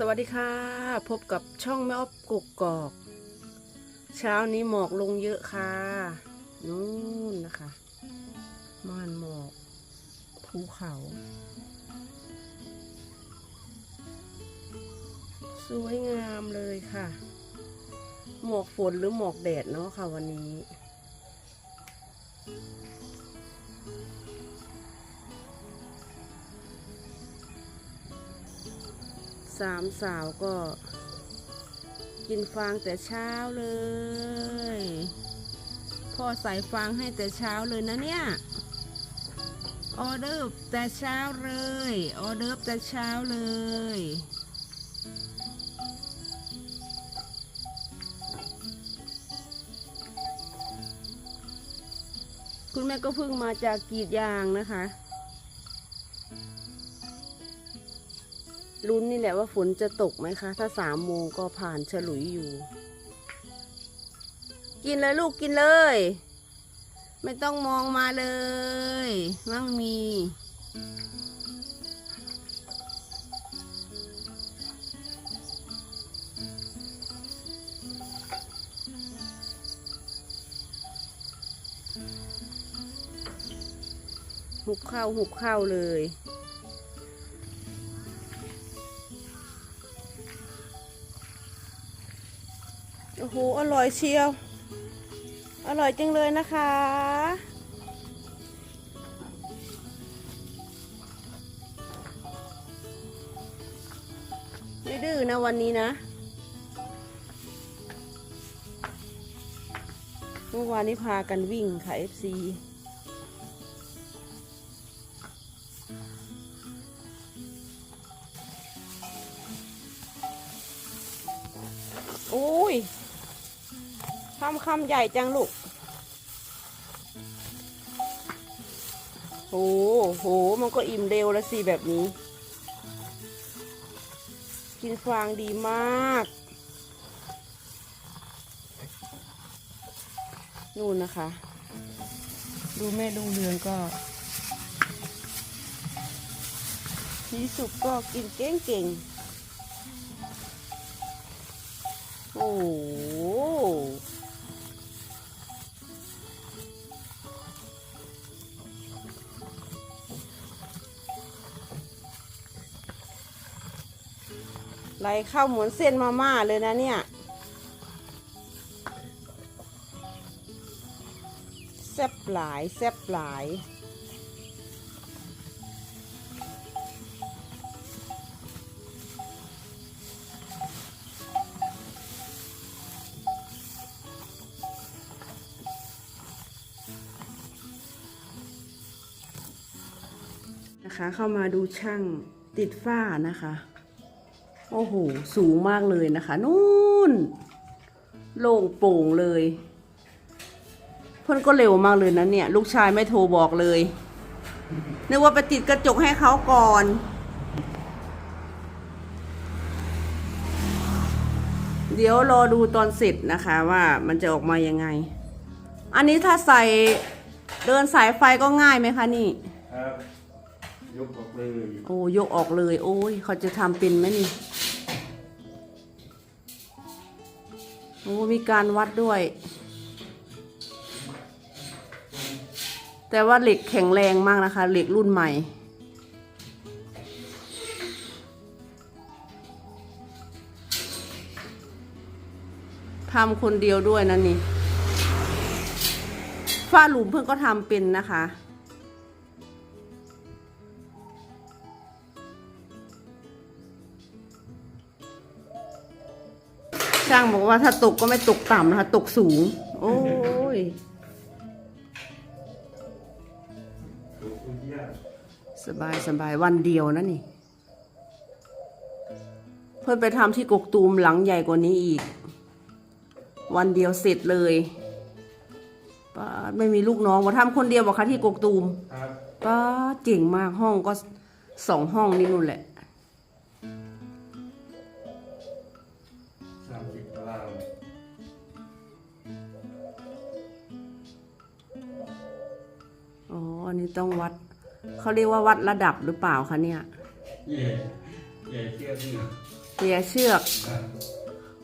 สวัสดีค่ะ พบกับช่องแม่ออฟกุกกอก เช้านี้หมอกลงเยอะค่ะนู่นนะคะม่านหมอกภูเขา สวยงามเลยค่ะ หมอกฝนหรือหมอกแดดเนาะค่ะวันนี้ สามสาวก็กินฟางแต่เช้าเลย พ่อใส่ฟางให้แต่เช้าเลยนะเนี่ย ออเดอร์แต่เช้าเลย ออเดอร์แต่เช้าเลย คุณแม่ก็เพิ่งมาจากกีดยางนะคะ ลุ้นนี่แหละว่าฝนจะตกไหมคะ ถ้าสามโมงก็ผ่านฉลุยอยู่ กินเลยลูกกินเลย ไม่ต้องมองมาเลยมั่งมีหุบเข้าหุบเข้าเลย หอร่อยเชียว อร่อยจังเลยนะคะ ไม่ดื้อนะวันนี้นะเมื่อวานนี้พากันวิ่งค่ะ FC ำคำใหญ่จังลูกโหโห มันก็อิ่มเร็วแล้วสิแบบนี้ กินฟางดีมาก นู่นนะคะ ดูแม่ดูเรือนก็สีสุกก็กินเก่งๆโอ้โห ไหลเข้าเหมือนเส้นมาม่าเลยนะเนี่ย แซ่บหลายแซ่บหลาย นะคะเข้ามาดูช่างติดฝ้านะคะ โอ้โห สูงมากเลยนะคะ นู่น โล่งโปร่งเลย เพื่อนก็เร็วมากเลยนะเนี่ย ลูกชายไม่โทรบอกเลย นึกว่าไปติดกระจกให้เขาก่อน เดี๋ยวรอดูตอนเสร็จนะคะว่ามันจะออกมายังไง อันนี้ถ้าใส่เดินสายไฟก็ง่ายไหมคะนี่ ครับ ยกออกเลยโอ้ยกออกเลย โอ้ยเขาจะทำเป็นไหมนี่โอ้มีการวัดด้วย แต่ว่าเหล็กแข็งแรงมากนะคะ เหล็กรุ่นใหม่ทำคนเดียวด้วยนั่นนี่ฝ้าหลุมเพื่อนก็ทำเป็นนะคะ ช่างบอกว่าถ้าตกก็ไม่ตกต่ำนะคะ ตกสูง โอ้ยดูคุณย่าสบายสบายวันเดียวนะนี่ เพื่อนไปทำที่กกตูมหลังใหญ่กว่านี้อีก วันเดียวเสร็จเลยป้าดไม่มีลูกน้องมาทำคนเดียวบอกคะที่กกตูมครับป้าดเจ๋งมากห้องก็สองห้องนี่นู่นแหละ นนี้ต้องวัด เขาเรียกว่าวัดระดับหรือเปล่าคะเนี่ยเย่เย่เชื่อที่เลียเชือก ครับ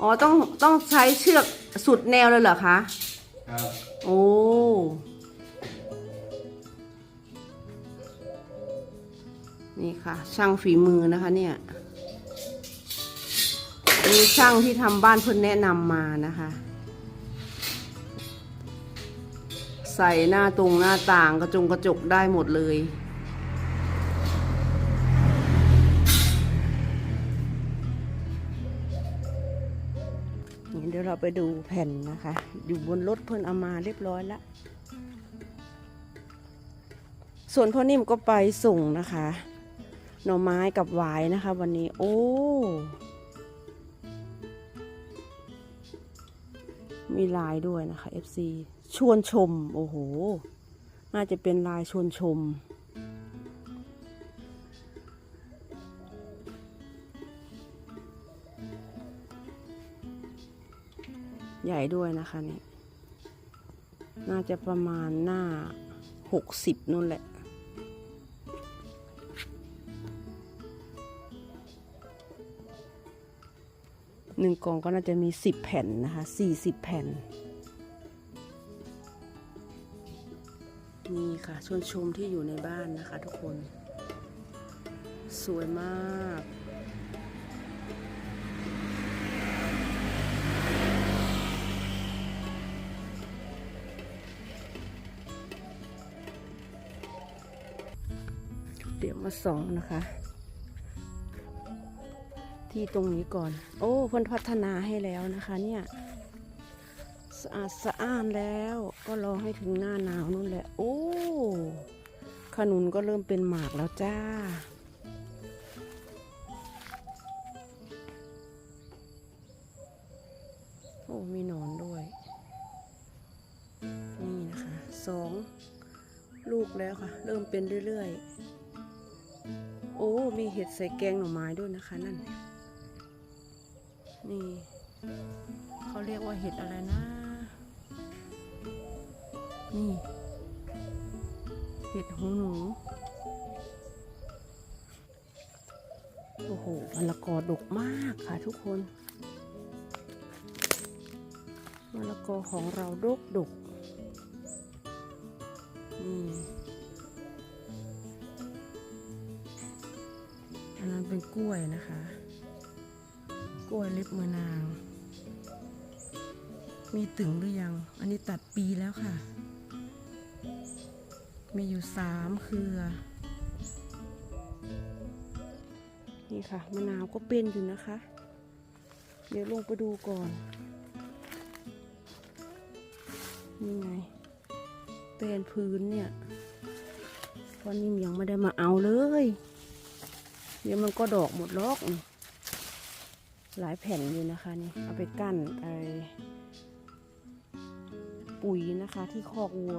อ๋อ ต้องต้องใช้เชือกสุดแนวเลยเหรอคะ ครับโอ้ นี่ค่ะ ช่างฝีมือนะคะเนี่ยมีช่างที่ทำบ้านเพิ่นแนะนำมานะคะ ใส่หน้าตรงหน้าต่างกระจงกระจกได้หมดเลย เดี๋ยวเราไปดูแผ่นนะคะ อยู่บนรถเพิ่นเอามาเรียบร้อยแล้ว ส่วนพ่อนิ่มก็ไปส่งนะคะ หน่อไม้กับหวายนะคะ วันนี้ โอ้มีลายด้วยนะคะ FC ชวนชม โอ้โห น่าจะเป็นลายชวนชม ใหญ่ด้วยนะคะนี่ น่าจะประมาณหน้าหกสิบนู่นแหละหนึ่งกล่องก็น่าจะมีสิบแผ่นนะคะสี่สิบแผ่น นี่ค่ะชวนชมที่อยู่ในบ้านนะคะทุกคน สวยมากเดี๋ยวมาสองนะคะ ที่ตรงนี้ก่อน โอ้เพิ่นพัฒนาให้แล้วนะคะเนี่ย สะอาดสะอ้านแล้วก็รอให้ถึงหน้าหนาวนู่นแหละ โอ้ ขนุนก็เริ่มเป็นหมากแล้วจ้า โอ้ มีหนอนด้วย นี่นะคะสองลูกแล้วค่ะ เริ่มเป็นเรื่อยๆ โอ้ มีเห็ดใส่แกงหน่อไม้ด้วยนะคะนั่น นี่เขาเรียกว่าเห็ดอะไรนะ นี่เห็ดหูหนู โอ้โหมะละกอดกมากค่ะทุกคนมะละกอของเราดกดกนี่อันนั้นเป็นกล้วยนะคะ กล้วยเล็บมือนาง มีตึงหรือยัง อันนี้ตัดปีแล้วค่ะ มีอยู่สามเครือ นี่ค่ะมะนาวก็เป็นอยู่นะคะ เดี๋ยวลงไปดูก่อน นี่ไง เป็นพื้นเนี่ยเพราะนิ่มยังไม่ได้มาเอาเลย เดี๋ยวมันก็ดอกหมดลอกนี่หลายแผ่นอยู่นะคะนี่เอาไปกั้นไอปุ๋ยนะคะที่คอกวัว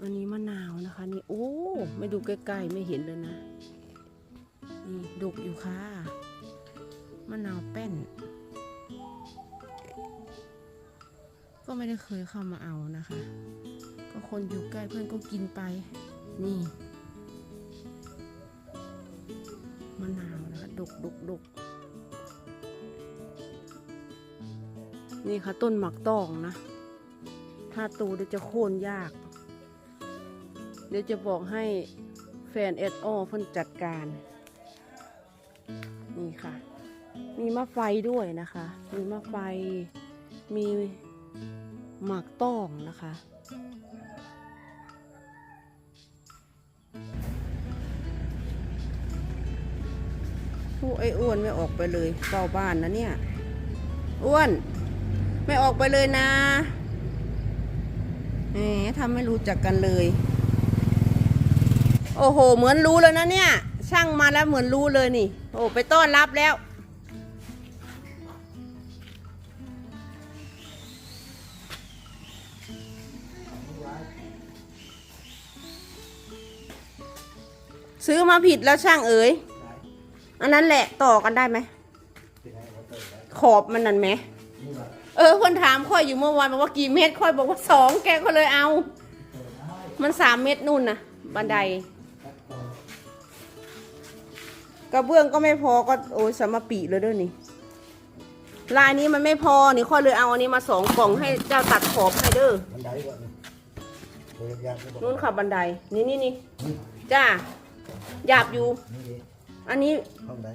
อันนี้มะนาวนะคะ นี่โอ้ ไม่ดูใกล้ๆไม่เห็นเลยนะ นี่ดกอยู่ค่ะ มะนาวแป้น ก็ไม่ได้เคยเข้ามาเอานะคะ ก็คนอยู่ใกล้เพื่อนก็กินไป นี่มะนาวนะคะดกดกดก นี่ค่ะต้นหมักตองนะ ถ้าโตเดี๋ยวจะโค่นยาก เดี๋ยวจะบอกให้แฟนเอ็ดโอเพิ่นจัดการ นี่ค่ะ มีมะไฟด้วยนะคะ มีมะไฟ มีหมากตองนะคะผู้ไอ้อ้วนไม่ออกไปเลยเฝ้าบ้านนะเนี่ย อ้วน ไม่ออกไปเลยนะแหมทำไม่รู้จักกันเลย โอ้โห เหมือนรู้แล้วนะเนี่ย ช่างมาแล้วเหมือนรู้เลยนี่ โอ้ไปต้อนรับแล้ว ซื้อมาผิดแล้วช่างเอ๋ย อันนั้นแหละต่อกันได้ไหม ขอบมันนั่นไหม เออคนถามค่อยอยู่เมื่อวานบอกว่ากี่เมตรค่อยบอกว่าสองแกก็เลยเอา มันสามเมตรนู่นนะบันไดกระเบื้องก็ไม่พอก็โอ้ยสมปีเลยเด้วยนี่ลายนี้มันไม่พอนี่ค่อยเลยเอาอันนี้มาสองกล่องให้เจ้าตัดขอบให้เด้อบันไดก่อนนู่นค่ะบันไดนี่นี่นี่จ้าหยาบอยู่ อันนี้ห้องใด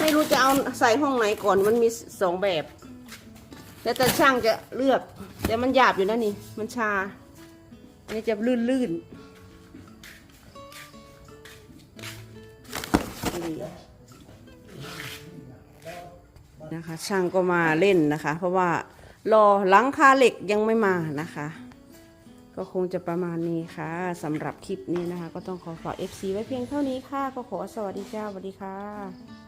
ไม่รู้จะเอาใส่ห้องไหนก่อนมันมีสองแบบ แต่แต่ช่างจะเลือกแต่มันหยาบอยู่นะนี่ มันชา อันนี้จะลื่นลื่นนี่นะคะ ช่างก็มาเล่นนะคะ เพราะว่ารอหลังคาเหล็กยังไม่มานะคะ ก็คงจะประมาณนี้ค่ะสำหรับคลิปนี้นะคะ ก็ต้องขอฝาก FC ไว้เพียงเท่านี้ค่ะ ก็ขอสวัสดีเจ้าสวัสดีค่ะ